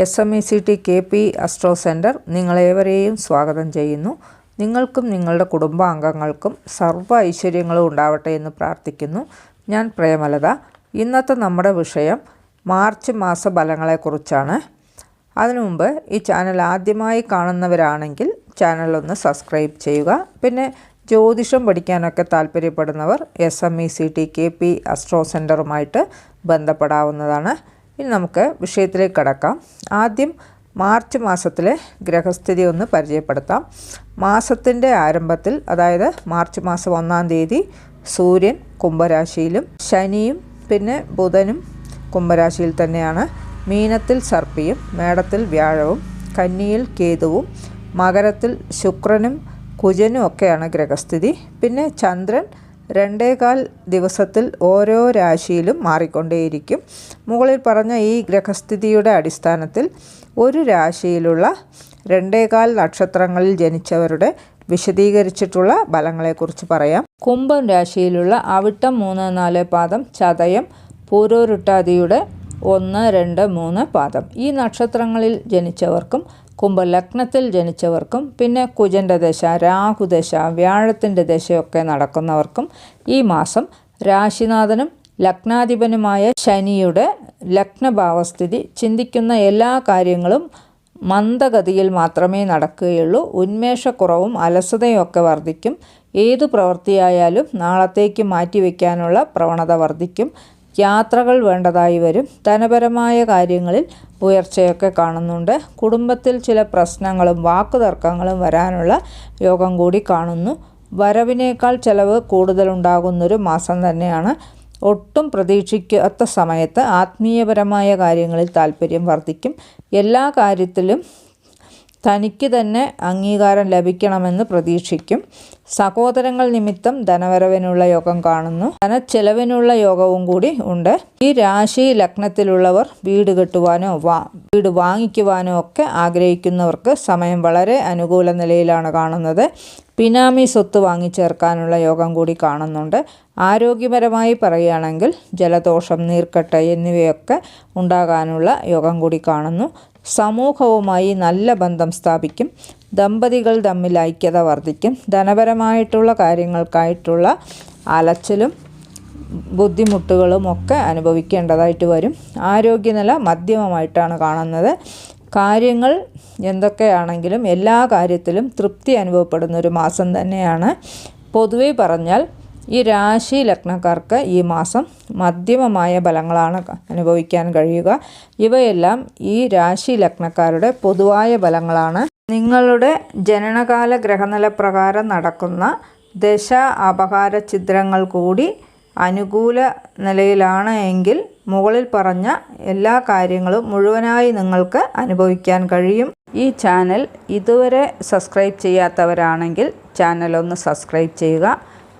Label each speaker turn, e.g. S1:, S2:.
S1: S M E C T K P astro centre നിങ്ങളേവരെയും സ്വാഗതം ചെയ്യുന്നു. നിങ്ങൾക്കും നിങ്ങളുടെ കുടുംബാംഗങ്ങൾക്കും സർവ ഐശ്വര്യങ്ങളും ഉണ്ടാവട്ടെ എന്ന് പ്രാർത്ഥിക്കുന്നു. ഞാൻ പ്രേമലത. ഇന്നത്തെ നമ്മുടെ വിഷയം മാർച്ച് മാസ ഫലങ്ങളെക്കുറിച്ചാണ്. അതിനു മുമ്പ് ഈ ചാനൽ ആദ്യമായി കാണുന്നവരാണെങ്കിൽ ചാനൽ ഒന്ന് സബ്സ്ക്രൈബ് ചെയ്യുക. പിന്നെ ജ്യോതിഷം പഠിക്കാനൊക്കെ താല്പര്യപ്പെടുന്നവർ S M E C T K P astro സെന്ററുമായിട്ട് ബന്ധപ്പെടാവുന്നതാണ്. ഇനി നമുക്ക് വിഷയത്തിലേക്ക് കടക്കാം. ആദ്യം മാർച്ച് മാസത്തിലെ ഗ്രഹസ്ഥിതി ഒന്ന് പരിചയപ്പെടുത്താം. മാസത്തിന്റെ ആരംഭത്തിൽ അതായത് മാർച്ച് മാസം ഒന്നാം തീയതി സൂര്യൻ കുംഭരാശിയിലും ശനിയും പിന്നെ ബുധനും കുംഭരാശിയിൽ തന്നെയാണ്. മീനത്തിൽ സർപ്പിയും മേടത്തിൽ വ്യാഴവും കന്നിയിൽ കേതുവും മകരത്തിൽ ശുക്രനും കുജനും ഒക്കെയാണ് ഗ്രഹസ്ഥിതി. പിന്നെ ചന്ദ്രൻ രണ്ടേകാൽ ദിവസത്തിൽ ഓരോ രാശിയിലും മാറിക്കൊണ്ടേയിരിക്കും. മുകളിൽ പറഞ്ഞ ഈ ഗ്രഹസ്ഥിതിയുടെ അടിസ്ഥാനത്തിൽ ഒരു രാശിയിലുള്ള രണ്ടേകാൽ നക്ഷത്രങ്ങളിൽ ജനിച്ചവരുടെ വിശദീകരിച്ചിട്ടുള്ള ഫലങ്ങളെക്കുറിച്ച് പറയാം. കുംഭം രാശിയിലുള്ള അവിട്ടം മൂന്ന് നാല് പാദം ചതയം പൂരോരുട്ടാതിയുടെ ഒന്ന് രണ്ട് മൂന്ന് പാദം. ഈ നക്ഷത്രങ്ങളിൽ ജനിച്ചവർക്കും കുംഭലഗ്നത്തിൽ ജനിച്ചവർക്കും പിന്നെ കുജന്റെ ദശ രാഹുദശ വ്യാഴത്തിന്റെ ദശയൊക്കെ നടക്കുന്നവർക്കും ഈ മാസം രാശിനാഥനും ലഗ്നാധിപനുമായ ശനിയുടെ ലഗ്നഭാവസ്ഥിതി ചിന്തിക്കുന്ന എല്ലാ കാര്യങ്ങളും മന്ദഗതിയിൽ മാത്രമേ നടക്കുകയുള്ളൂ. ഉന്മേഷക്കുറവും അലസതയൊക്കെ വർദ്ധിക്കും. ഏതു പ്രവൃത്തിയായാലും നാളത്തേക്ക് മാറ്റിവെക്കാനുള്ള പ്രവണത വർദ്ധിക്കും. യാത്രകൾ വേണ്ടതായി വരും. ധനപരമായ കാര്യങ്ങളിൽ ഉയർച്ചയൊക്കെ കാണുന്നുണ്ട്. കുടുംബത്തിൽ ചില പ്രശ്നങ്ങളും വാക്കുതർക്കങ്ങളും വരാനുള്ള യോഗം കൂടി കാണുന്നു. വരവിനേക്കാൾ ചിലവ് കൂടുതലുണ്ടാകുന്നൊരു മാസം തന്നെയാണ്. ഒട്ടും പ്രതീക്ഷിക്കാത്ത സമയത്ത് ആത്മീയപരമായ കാര്യങ്ങളിൽ താല്പര്യം വർദ്ധിക്കും. എല്ലാ കാര്യത്തിലും തനിക്ക് തന്നെ അംഗീകാരം ലഭിക്കണമെന്ന് പ്രതീക്ഷിക്കും. സഹോദരങ്ങൾ നിമിത്തം ധനവരവിനുള്ള യോഗം കാണുന്നു. ധനച്ചെലവിനുള്ള യോഗവും കൂടി ഉണ്ട്. ഈ രാശി ലഗ്നത്തിലുള്ളവർ വീട് കെട്ടുവാനോ വാ വീട് വാങ്ങിക്കുവാനോ ഒക്കെ ആഗ്രഹിക്കുന്നവർക്ക് സമയം വളരെ അനുകൂല നിലയിലാണ് കാണുന്നത്. പിനാമി സ്വത്ത് വാങ്ങിച്ചേർക്കാനുള്ള യോഗം കൂടി കാണുന്നുണ്ട്. ആരോഗ്യപരമായി പറയുകയാണെങ്കിൽ ജലദോഷം നീർക്കട്ട എന്നിവയൊക്കെ ഉണ്ടാകാനുള്ള യോഗം കൂടി കാണുന്നു. സമൂഹവുമായി നല്ല ബന്ധം സ്ഥാപിക്കും. ദമ്പതികൾ തമ്മിൽ ഐക്യത വർദ്ധിക്കും. ധനപരമായിട്ടുള്ള കാര്യങ്ങൾക്കായിട്ടുള്ള അലച്ചിലും ബുദ്ധിമുട്ടുകളും ഒക്കെ അനുഭവിക്കേണ്ടതായിട്ട് വരും. ആരോഗ്യനില മധ്യമമായിട്ടാണ് കാണുന്നത്. കാര്യങ്ങൾ എന്തൊക്കെയാണെങ്കിലും എല്ലാ കാര്യത്തിലും തൃപ്തി അനുഭവപ്പെടുന്ന ഒരു മാസം തന്നെയാണ്. പൊതുവെ പറഞ്ഞാൽ ഈ രാശി ലഗ്നക്കാർക്ക് ഈ മാസം മധ്യമമായ ഫലങ്ങളാണ് അനുഭവിക്കാൻ കഴിയുക. ഇവയെല്ലാം ഈ രാശി ലഗ്നക്കാരുടെ പൊതുവായ ഫലങ്ങളാണ്. നിങ്ങളുടെ ജനനകാല ഗ്രഹനില പ്രകാരം നടക്കുന്ന ദശ അപകാര ചിത്രങ്ങൾ കൂടി അനുകൂല നിലയിലാണ് എങ്കിൽ മുകളിൽ പറഞ്ഞ എല്ലാ കാര്യങ്ങളും മുഴുവനായി നിങ്ങൾക്ക് അനുഭവിക്കാൻ കഴിയും. ഈ ചാനൽ ഇതുവരെ സബ്സ്ക്രൈബ് ചെയ്യാത്തവരാണെങ്കിൽ ചാനൽ ഒന്ന് സബ്സ്ക്രൈബ് ചെയ്യുക.